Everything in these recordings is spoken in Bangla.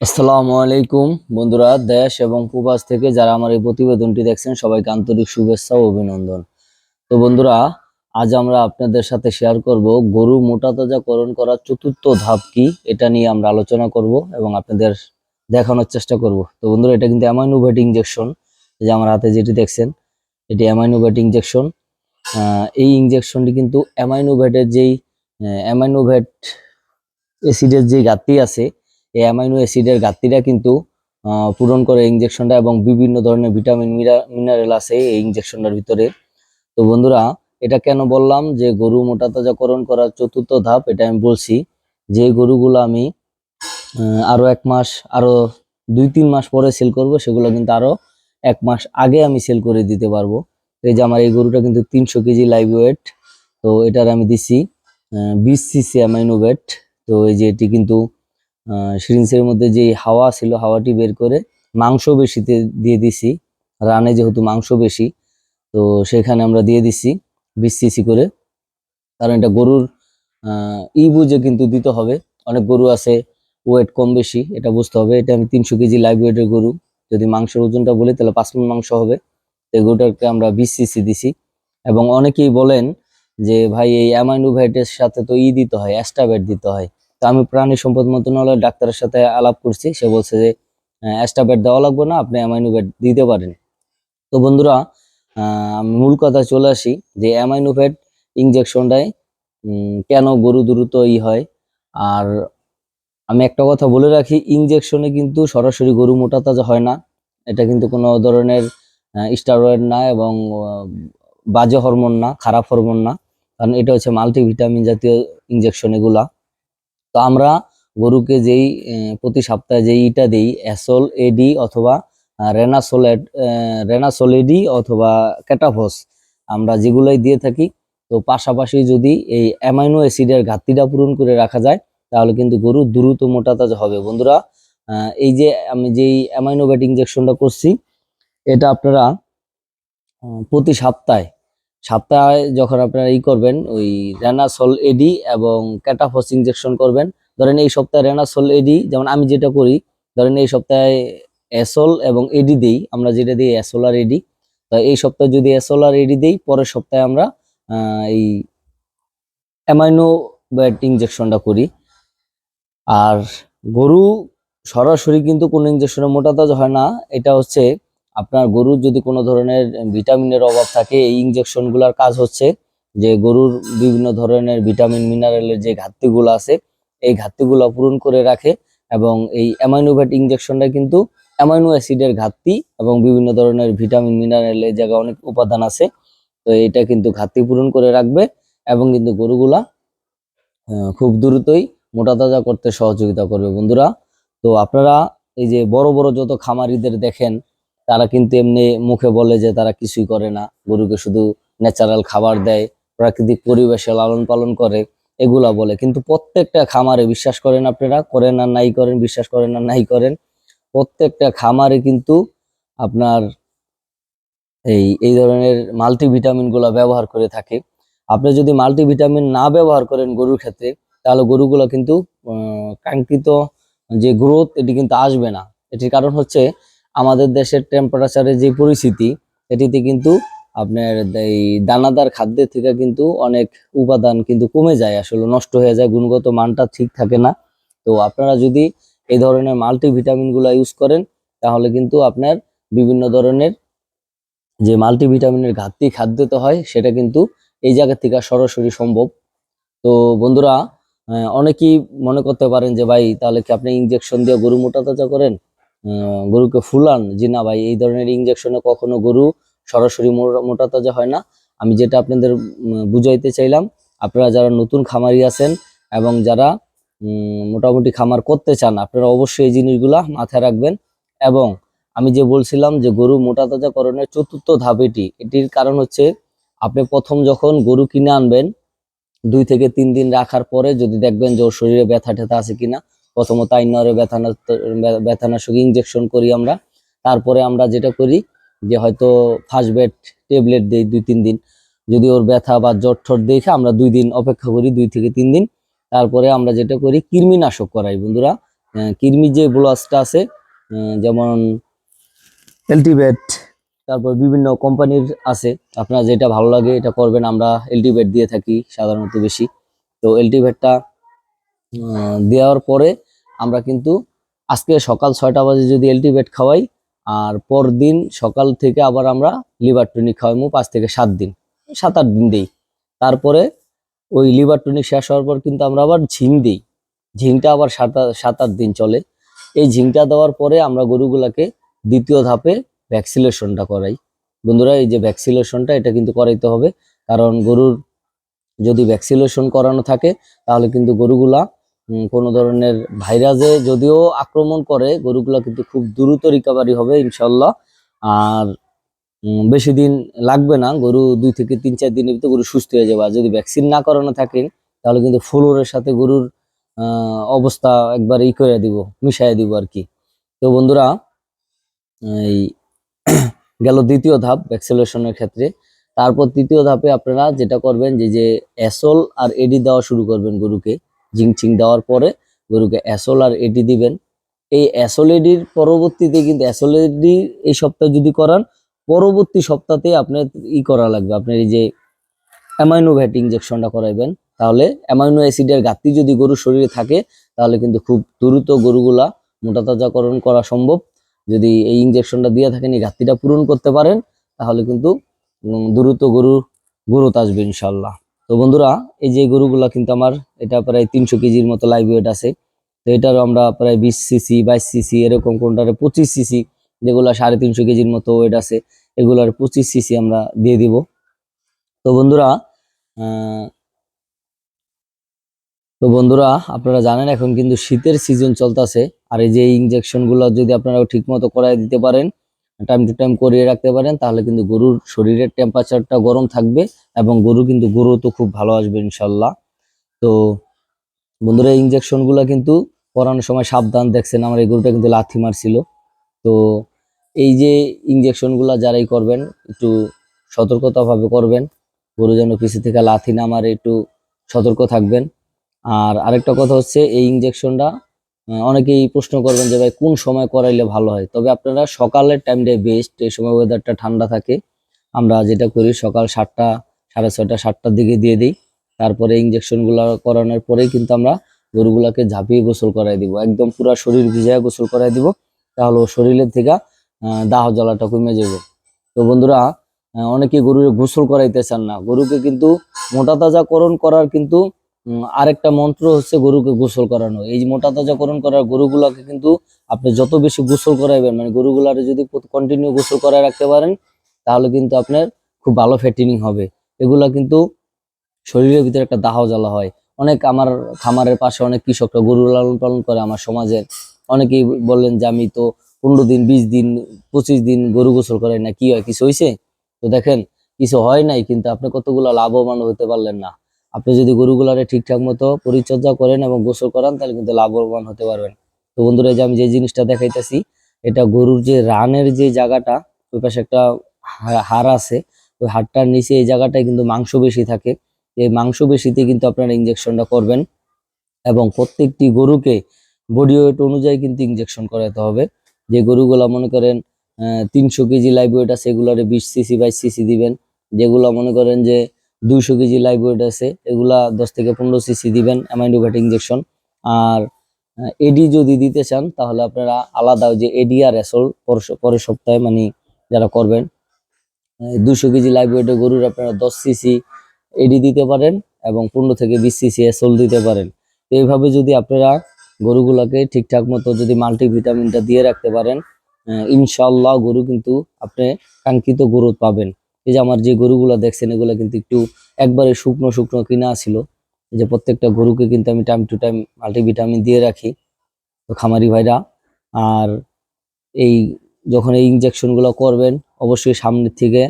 আসসালামু আলাইকুম বন্ধুরা, দেশ এবং প্রবাস থেকে যারা আমার এই প্রতিবেদনটি দেখছেন, সবাইকে আন্তরিক শুভেচ্ছা ও অভিনন্দন। তো বন্ধুরা, আজ আমরা আপনাদের সাথে শেয়ার করব গরু মোটা তাজাকরণ করার চতুর্থ ধাপ কি, এটা নিয়ে আমরা আলোচনা করব এবং আপনাদের দেখানোর চেষ্টা করব। তো বন্ধুরা, এটা কিন্তু অ্যামাইনোভেট ইঞ্জেকশন যে আমার হাতে যেটি দেখছেন, এটি অ্যামাইনোভেট ইঞ্জেকশন এই ইঞ্জেকশনটি কিন্তু অ্যামাইনোভেটের যেই অ্যামাইনোভেট অ্যাসিডের যে ঘাটতি আছে এই অ্যামাইনো অ্যাসিডের ঘাটতিটা কিন্তু পূরণ করে ইঞ্জেকশনটা এবং বিভিন্ন ধরনের ভিটামিন মিনারেল আছে এই ইঞ্জেকশনটার ভিতরে। তো বন্ধুরা এটা কেন বললাম যে গরু মোটা তাজাকরণ করার চতুর্থ ধাপ এটা আমি বলছি যে গরুগুলো আমি আহ, আরও এক মাস আরও দুই তিন মাস পরে সেল করব সেগুলো কিন্তু আরও এক মাস আগে আমি সেল করে দিতে পারব। এই যে আমার এই গরুটা কিন্তু তিনশো কেজি লাইভ ওয়েট তো এটার আমি দিছি বিশ সিসি অ্যামাইনোভেট তো এই যে এটি কিন্তু সিরিঞ্জের মধ্যে যে হাওয়া ছিল, হাওয়াটি বের করে মাংস বেশিতে দিয়ে দিছি। রানে যেহেতু মাংস বেশি, তো সেখানে আমরা দিয়ে দিছি বিশ সিসি করে। কারণ এটা গরুর ই বুঝে কিন্তু দিতে হবে। অনেক গরু আছে ওয়েট কম বেশি, এটা বুঝতে হবে। এটা আমি তিনশো কেজি লাইভ ওয়েটের গরু। যদি মাংসের ওজনটা বলি, তাহলে পাঁচ মণ মাংস হবে। তো এই গরুটাকে আমরা বিশ সিসি দিছি। এবং অনেকেই বলেন যে, ভাই, এই অ্যামাইনোভাইটের সাথে তো ই দিতে হয় অ্যাস্টাভেট দিতে হয়। তো আমি প্রাণী সম্পদ মন্ত্রণালয়ের ডাক্তারের সাথে আলাপ করছি। সে বলছে যে অ্যাস্টাভেট দেওয়া লাগবে না আপনি অ্যামাইনোভেট দিতে পারেন। তো বন্ধুরা মূল কথা চলে আসি যে অ্যামাইনোভেট ইঞ্জেকশনটায় উম, কেন গরু দ্রুত ই হয়? আর আমি একটা কথা বলে রাখি ইঞ্জেকশনে কিন্তু সরাসরি গরু মোটা তাজা হয় না। এটা কিন্তু কোনো ধরনের স্টারয়েড না এবং বাজে হরমোন না খারাপ হরমোন না। কারণ এটা হচ্ছে মাল্টিভিটামিন জাতীয় ইঞ্জেকশন এগুলা। তো আমরা গরুকে যেই প্রতি সপ্তাহে যেই ইটা দেই, অ্যাসল এডি অথবা রেনাসোলেট রেনাসোলেডি অথবা ক্যাটাফস আমরা যেগুলোই দিয়ে থাকি। তো পাশাপাশি যদি এই অ্যামাইনো অ্যাসিডের ঘাটতিটা পূরণ করে রাখা যায়, তাহলে কিন্তু গরু দ্রুত মোটা তাজা হবে। বন্ধুরা এই যে আমি যেই অ্যামাইনোভেট ইঞ্জেকশনটা করছি, এটা আপনারা প্রতি সপ্তাহে সপ্তাহে যখন আপনারা ই করবেন, ওই রেনাসল এডি এবং ক্যাটাফস ইনজেকশন করবেন, ধরেন এই সপ্তাহে রেনাসল এডি যেমন আমি যেটা করি, ধরেন এই সপ্তাহে অ্যাসল এবং এডি দেই, আমরা যেটা দিই অ্যাসল আর এডি তো এই সপ্তাহে যদি অ্যাসল আর এডি দেই, পরের সপ্তাহে আমরা এই অ্যামাইনো ব্যাট ইনজেকশনটা করি। আর গরু সরাসরি কিন্তু কোনো ইনজেকশনে মোটা তাজা হয় না, এটা হচ্ছে আপনার গরুর যদি কোনো ধরনের ভিটামিনের অভাব থাকে, এই ইনজেকশনগুলোর কাজ হচ্ছে যে গরুর বিভিন্ন ধরনের ভিটামিন মিনারেলের যে ঘাটতিগুলো আছে, এই ঘাটতিগুলো পূরণ করে রাখে এবং এই অ্যামাইনোভেট ইঞ্জেকশনটা কিন্তু অ্যামাইনো অ্যাসিডের ঘাটতি এবং বিভিন্ন ধরনের ভিটামিন মিনারেল এই জায়গায় অনেক উপাদান আছে। তো এটা কিন্তু ঘাটতি পূরণ করে রাখবে এবং কিন্তু গরুগুলা খুব দ্রুতই মোটা তাজা করতে সহযোগিতা করবে। বন্ধুরা, তো আপনারা এই যে বড় বড় যত খামারিদের দেখেন তারা কিন্তু এমনি মুখে বলে যে তারা কিছুই করে না। গরুকে শুধু ন্যাচারাল খাবার দেয়, প্রাকৃতিক পরিবেশে লালন পালন করে, এগুলা বলে। কিন্তু প্রত্যেকটা খামারে বিশ্বাস করেন আপনারা, করেন আর নাই করেন, বিশ্বাস করেন আর নাই করেন, প্রত্যেকটা খামারে কিন্তু আপনার এই এই ধরনের মাল্টিভিটামিনগুলা ব্যবহার করে থাকে। আপনি যদি মাল্টিভিটামিন না ব্যবহার করেন গরুর ক্ষেত্রে, তাহলে গরুগুলো কিন্তু কাঙ্ক্ষিত যে গ্রোথ এটি কিন্তু আসবে না। এটির কারণ হচ্ছে আমাদের দেশের টেম্পারেচারের যে পরিস্থিতি, এটিতে কিন্তু আপনার এই দানাদার খাদ্যের থেকে কিন্তু অনেক উপাদান কিন্তু কমে যায়, আসলে নষ্ট হয়ে যায়, গুণগত মানটা ঠিক থাকে না। তো আপনারা যদি এই ধরনের মাল্টিভিটামিনগুলা ইউজ করেন, তাহলে কিন্তু আপনার বিভিন্ন ধরনের যে মাল্টিভিটামিনের ঘাটতি খাদ্যতে হয়, সেটা কিন্তু এই জায়গা থেকে সরাসরি সম্ভব। তো বন্ধুরা অনেকেই মনে করতে পারেন যে, ভাই, তাহলে কি আপনি ইঞ্জেকশন দিয়ে গরু মোটা তাজা করেন? গরুকে ফুলান জি না ভাই, এই ধরনের ইনজেকশনে কখনো গরু সরাসরি মোটা- তাজা হয় না। আমি যেটা আপনাদের বুঝাইতে চাইলাম, আপনারা যারা নতুন খামারি আছেন এবং যারা মোটামুটি খামার করতে চান, আপনারা অবশ্যই এই জিনিসগুলা মাথায় রাখবেন। এবং আমি যে বলছিলাম যে গরু মোটা তাজাকরণের চতুর্থ ধাপ এটি, এটির কারণ হচ্ছে আপনি প্রথম যখন গরু কিনে আনবেন, দুই থেকে তিন দিন রাখার পরে যদি দেখবেন যে ওর শরীরে ব্যথা ট্যাথা আছে কিনা প্রথমত আইনরে ব্যথানা ব্যথানাশক ইঞ্জেকশন করি আমরা। তারপরে আমরা যেটা করি যে হয়তো ফার্স্ট বেড ট্যাবলেট দিই দুই তিন দিন। যদি ওর ব্যথা বা জ্বর ঠর দেখে আমরা দুই দিন অপেক্ষা করি, দুই থেকে তিন দিন। তারপরে আমরা যেটা করি, কৃমিনাশক করাই বন্ধুরা। কৃমি যে ব্লাসটা আছে যেমন এলটিভেট তারপর বিভিন্ন কোম্পানির আছে। আপনার যেটা ভালো লাগে এটা করবেন, আমরা এলটিভেট দিয়ে থাকি সাধারণত বেশি। তো এলটিভেটটা দেওয়ার পরে আমরা কিন্তু আজকে সকাল ছয়টা বাজে যদি এলটিভেট খাওয়াই, আর পরদিন সকাল থেকে আবার আমরা লিভার টনিক খাওয়াইমু পাঁচ থেকে সাত দিন, সাত আট দিন দিই। তারপরে ওই লিভার টনিক শেষ হওয়ার পর কিন্তু আমরা আবার ঝিং দিই। ঝিংটা আবার সাত সাত আট দিন চলে। এই ঝিংটা দেওয়ার পরে আমরা গরুগুলাকে দ্বিতীয় ধাপে ভ্যাকসিনেশনটা করাই। বন্ধুরা, এই যে ভ্যাকসিনেশনটা এটা কিন্তু করাইতে হবে। কারণ গরুর যদি ভ্যাকসিনেশন করানো থাকে, তাহলে কিন্তু গরুগুলা কোনো ধরনের ভাইরাসে যদিও আক্রমণ করে, গরুগুলো কিন্তু খুব দ্রুত রিকভারি হবে ইনশাল্লাহ আর বেশি দিন লাগবে না, গরু দুই থেকে তিন, চার দিনের ভিতরে গরু সুস্থ হয়ে যাবে। আর যদি ভ্যাকসিন না করানো থাকেন, তাহলে কিন্তু ফ্লোরের সাথে গরুর অবস্থা একবার ই করে দিব মিশাই দিব আর কি। তো বন্ধুরা, এই গেল দ্বিতীয় ধাপ ভ্যাকসিনেশনের ক্ষেত্রে। তারপর তৃতীয় ধাপে আপনারা যেটা করবেন, যে যে অ্যাসল আর এডি দেওয়া শুরু করবেন গরুকে। জিংচিং দেওয়ার পরে গরুকে অ্যাসল আর এডি দিবেন। এই অ্যাসল এডির পরবর্তীতে কিন্তু অ্যাসল এডি এই সপ্তাহ যদি করান, পরবর্তী সপ্তাহতে আপনার ই করা লাগবে। আপনার এই যে অ্যামাইনো ভ্যাট ইঞ্জেকশনটা করাইবেন, তাহলে অ্যামাইনো অ্যাসিডের ঘাটতি যদি গরুর শরীরে থাকে, তাহলে কিন্তু খুব দ্রুত গরুগুলা মোটা তাজাকরণ করা সম্ভব। যদি এই ইঞ্জেকশনটা দিয়ে থাকেন, এই ঘাটতিটা পূরণ করতে পারেন, তাহলে কিন্তু দ্রুত গরু গ্রোথ আসবে ইনশাল্লাহ তো বন্ধুরা, এই যে গরুগুলা কিন্তু আমার, এটা প্রায় তিনশো কেজির মতো লাইভ ওয়েট আছে। তো এটারও আমরা প্রায় বিশ সিসি বাইশ সিসি এরকম কোনটারে পঁচিশ সিসি যেগুলা সাড়ে তিনশো কেজির মতো ওয়েট আছে, এগুলার পঁচিশ সিসি আমরা দিয়ে দিব। তো বন্ধুরা তো বন্ধুরা, আপনারা জানেন এখন কিন্তু শীতের সিজন চলতেছে, আর এই যে ইঞ্জেকশনগুলো যদি আপনারা ঠিক মতো করাই দিতে পারেন টাইম টু টাইম করিয়ে রাখতে পারেন, তাহলে কিন্তু গরুর শরীরের টেম্পারেচারটা গরম থাকবে এবং গরু কিন্তু গরু তো খুব ভালো আসবে ইনশাল্লাহ। তো বন্ধুরা ইঞ্জেকশনগুলো কিন্তু করানোর সময় সাবধান দেখছেন, আমার এই গরুটা কিন্তু লাথি মারছিল। তো এই যে ইঞ্জেকশনগুলা যারাই করবেন, একটু সতর্কতা ভাবে করবেন, গরু যেন কিছু থেকে লাথি না মারে, একটু সতর্ক থাকবেন। আর আরেকটা কথা হচ্ছে, এই ইঞ্জেকশনটা অনেকেই প্রশ্ন করবেন যে ভাই, কোন সময় করাইলে ভালো হয়? তবে আপনারা সকালের টাইমটাই বেস্ট এই সময় ওয়েদারটা ঠান্ডা থাকে। আমরা যেটা করি, সকাল সাতটা, সাড়ে ছয়টা, সাতটার দিকে দিয়ে দিই। তারপরে ইঞ্জেকশনগুলো করানোর পরেই কিন্তু আমরা গরুগুলাকে ঝাঁপিয়ে গোসল করাই দিব। একদম পুরো শরীর ভিজায় গোসল করাই দিব, তাহলে শরীরের থেকে দাহ জ্বালাটা কমে যাবে। তো বন্ধুরা অনেকে গরুর গোসল করাইতে চান না। গরুকে কিন্তু মোটা তাজাকরণ করার কিন্তু আরেকটা মন্ত্র হচ্ছে গরুকে গোসল করানো। এই যে মোটা তাজাকরণ করার গরুগুলাকে কিন্তু আপনি যত বেশি গোসল করাইবেন মানে গরুগুলারে যদি কন্টিনিউ গোসল করায় রাখতে পারেন, তাহলে কিন্তু আপনার খুব ভালো ফ্যাটিনিং হবে। এগুলা কিন্তু শরীরের ভিতরে একটা দাহ জ্বালা হয়। অনেক আমার খামারের পাশে অনেক কৃষকরা গরু লালন পালন করে আমার সমাজের অনেকেই বললেন যে, আমি তো পনেরো দিন, বিশ দিন, পঁচিশ দিন গরু গোসল করাই না। কি হয়, কিছু হয়েছে তো দেখেন, কিছু হয় নাই, কিন্তু আপনি কতগুলো লাভবান হতে পারলেন না। আপনি যদি গরুগুলারে ঠিকঠাক মতো পরিচর্যা করেন এবং গোসল করান, তাহলে কিন্তু লাভবান হতে পারবেন। তো বন্ধুরা যে আমি যে জিনিসটা দেখাইতেছি, এটা গরুর যে রানের যে জায়গাটা, ওই পাশে একটা হা- হাড় আছে, ওই হাড়টার নিচে এই জায়গাটায় কিন্তু মাংস বেশি থাকে। এই মাংস বেশিতে কিন্তু আপনারা ইঞ্জেকশনটা করবেন এবং প্রত্যেকটি গরুকে বডি ওয়েট অনুযায়ী কিন্তু ইঞ্জেকশন করাতে হবে। যে গরুগুলা মনে করেন তিনশো কেজি লাইভ ওয়েট আছে, এগুলারে বিশ সিসি বাইশ সিসি দিবেন। যেগুলা মনে করেন যে দুইশো কেজি লাইভ ওয়েট আছে। এগুলা দশ থেকে পনেরো সিসি দিবেন অ্যামাইনোভ্যাট ইঞ্জেকশন আর এডি যদি দিতে চান, তাহলে আপনারা আলাদা যে এডি আর এসল পরের সপ্তাহে মানে যারা করবেন। দুশো কেজি লাইভ ওয়েটের গরুর আপনারা দশ সিসি এডি দিতে পারেন এবং পনেরো থেকে বিশ সিসি এসল দিতে পারেন। তো এইভাবে যদি আপনারা গরুগুলোকে ঠিকঠাক মতো যদি মাল্টিভিটামিনটা দিয়ে রাখতে পারেন ইনশাল্লাহ গরু কিন্তু আপনি কাঙ্ক্ষিত গ্রোথ পাবেন। এই যে আমার যে গরুগুলো দেখছেন, এগুলো কিন্তু একটু একবারে শুকনো শুকনো কিনা ছিল। এই যে প্রত্যেকটা গরুকে কিন্তু আমি টাইম টু টাইম মাল্টিভিটামিন দিয়ে রাখি। তো খামারি ভাইরা, আর এই যখন এই ইনজেকশনগুলো করবেন, অবশ্যই সামনের থেকে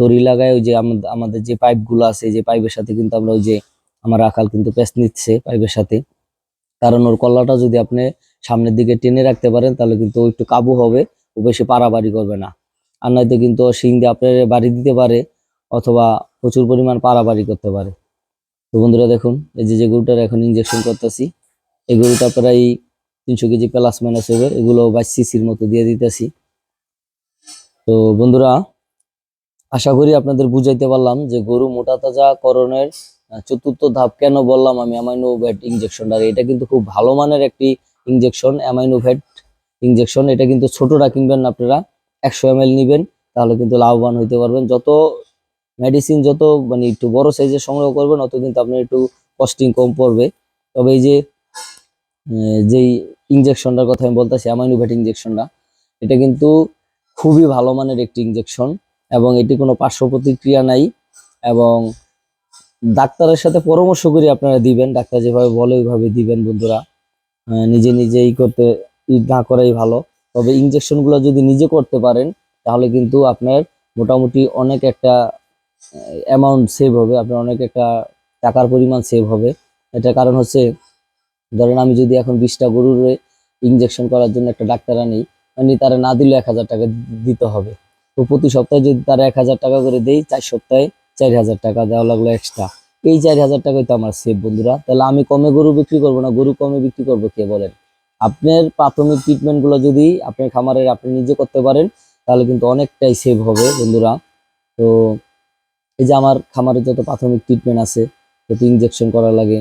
দড়ি লাগায় ওই যে আমাদের যে পাইপগুলো আছে যে পাইপের সাথে কিন্তু আমরা ওই যে আমার রাখাল কিন্তু প্যাচ নিচ্ছে পাইপের সাথে। কারণ ওর কল্লাটা যদি আপনি সামনের দিকে টেনে রাখতে পারেন, তাহলে কিন্তু একটু কাবু হবে, ও বেশি পাড়াবাড়ি করবে না। আর নয়তো কিন্তু শিং দিয়ে আপনার বাড়ি দিতে পারে অথবা প্রচুর পরিমাণ পাড়াবাড়ি করতে পারে। তো বন্ধুরা দেখুন, এই যে যে গরুটার এখন ইঞ্জেকশন করতেছি, এই গরুটা প্রায় তিনশো কেজি প্লাস মাইনাস হবে, এগুলো বাইশ সিসির মতো দিয়ে দিতেছি। তো বন্ধুরা, আশা করি আপনাদের বুঝাইতে পারলাম যে গরু মোটা তাজা করণের চতুর্থ ধাপ কেন বললাম আমি অ্যামাইনোভেট ইনজেকশনটা এটা কিন্তু খুব ভালো মানের একটি ইনজেকশন অ্যামাইনোভেট ইঞ্জেকশন এটা কিন্তু ছোটটা কিনবেন আপনারা। একশো এম নিবেন, তাহলে কিন্তু লাভবান হইতে পারবেন। যত মেডিসিন যত মানে একটু বড় সাইজের সংগ্রহ করবেন, অত কিন্তু আপনার একটু কস্টিং কম পড়বে। তবে এই যে যেই ইনজেকশনটার কথা আমি বলতেছি অ্যামাইনোভেট ইনজেকশনটা এটা কিন্তু খুবই ভালো মানের একটি ইঞ্জেকশন এবং এটি কোনো পার্শ্ব প্রতিক্রিয়া নাই এবং ডাক্তারের সাথে পরামর্শ করে আপনারা দিবেন, ডাক্তার যেভাবে বলে ওইভাবে দিবেন বন্ধুরা। নিজে নিজেই করতে না করাই ভালো। তবে ইনজেকশনগুলো যদি নিজে করতে পারেন, তাহলে কিন্তু আপনার মোটামুটি অনেক একটা অ্যামাউন্ট সেভ হবে, আপনার অনেক একটা টাকার পরিমাণ সেভ হবে। এটার কারণ হচ্ছে, ধরেন আমি যদি এখন বিশটা গরুর ইনজেকশন করার জন্য একটা ডাক্তার আনি মানে তারা না দিলে এক হাজার টাকা দিতে হবে। তো প্রতি সপ্তাহে যদি তারা এক হাজার টাকা করে দেই চার সপ্তাহে চার হাজার টাকা দেওয়া লাগল এক্সট্রা এই চার হাজার টাকাই তো আমার সেভ বন্ধুরা। তাহলে আমি কমে গরু বিক্রি করব না? গরু কমে বিক্রি করব কে বলেন? আপনার প্রাথমিক ট্রিটমেন্টগুলো যদি আপনার খামারের আপনি নিজে করতে পারেন, তাহলে কিন্তু অনেকটাই সেভ হবে বন্ধুরা। তো এই যে আমার খামারে যত প্রাথমিক ট্রিটমেন্ট আছে, যত ইনজেকশন করা লাগে,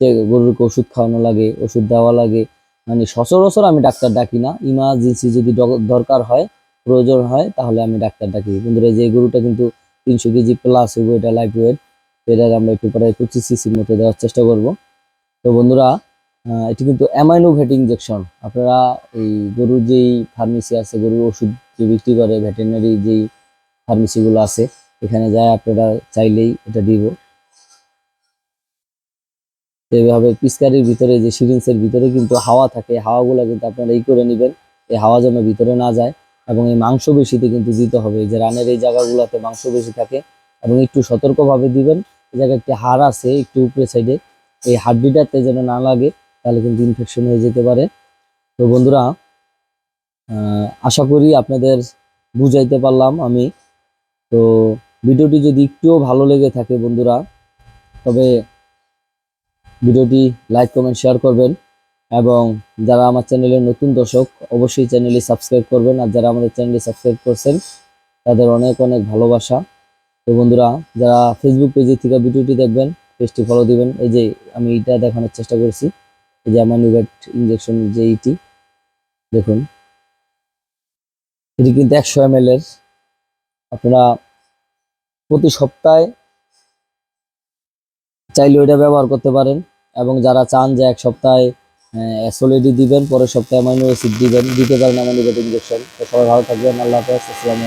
যে গরুকে ওষুধ খাওয়ানো লাগে, ওষুধ দেওয়া লাগে মানে সচরাচর আমি ডাক্তার ডাকি না। ইমার্জেন্সি যদি দরকার হয়, প্রয়োজন হয়, তাহলে আমি ডাক্তার ডাকি। বন্ধুরা যে গরুটা কিন্তু তিনশো কেজি প্লাস হইব, এটা লাইফ ওয়েট এটা আমরা একটু পরে পঁচিশ সিসির মতো দেওয়ার চেষ্টা করব। তো বন্ধুরা এটি কিন্তু অ্যামাইনোভেট ইনজেকশন আপনারা এই গরুর যেই ফার্মেসি আছে, গরুর ওষুধ যে বিক্রি করে ভেটেরিনারি যেই ফার্মেসিগুলো আছে, এখানে যায় আপনারা চাইলেই এটা দিব। এইভাবে পিচকারির ভিতরে, যে সিরিঞ্জের ভিতরে কিন্তু হাওয়া থাকে, হাওয়াগুলো কিন্তু আপনারা এই করে নেবেন। এই হাওয়া যেন ভিতরে না যায় এবং এই মাংস বেশিতে কিন্তু দিতে হবে। যে রানের এই জায়গাগুলোতে মাংস বেশি থাকে এবং একটু সতর্কভাবে দিবেন। এই জায়গায় একটি হাড় আছে, একটু উপরে সাইডে এই হাড্ডিটাতে যেন না লাগে তাহলে কিন্তু ইনফেকশন হয়ে যেতে পারে। তো বন্ধুরা আশা করি আপনাদের বুঝাইতে পারলাম আমি। তো ভিডিওটি যদি একটুও ভালো লেগে থাকে বন্ধুরা, তবে ভিডিওটি লাইক, কমেন্ট, শেয়ার করবেন। এবং যারা আমার চ্যানেলের নতুন দর্শক, অবশ্যই চ্যানেলটি সাবস্ক্রাইব করবেন। আর যারা আমাদের চ্যানেলটি সাবস্ক্রাইব করছেন, তাদের অনেক অনেক ভালোবাসা। তো বন্ধুরা, যারা ফেসবুক পেজে থেকে ভিডিওটি দেখবেন পেজটি ফলো দিবেন। এই যে আমি এটা দেখানোর চেষ্টা করেছি। যে আমার নিউভেট ইঞ্জেকশন যে এইটি দেখুন। এটি কিন্তু একশো এম এর। আপনারা প্রতি সপ্তাহে চাইলে ওইটা ব্যবহার করতে পারেন এবং যারা চান যে এক সপ্তাহে অ্যাসোলিডি দিবেন, পরের সপ্তাহে অ্যামাইনো অ্যাসিড দিবেন, দিতে পারেন অ্যামাইনো ইনজেকশন তো সবাই ভালো থাকবেন, আল্লাহ হাফেজ, আসসালামু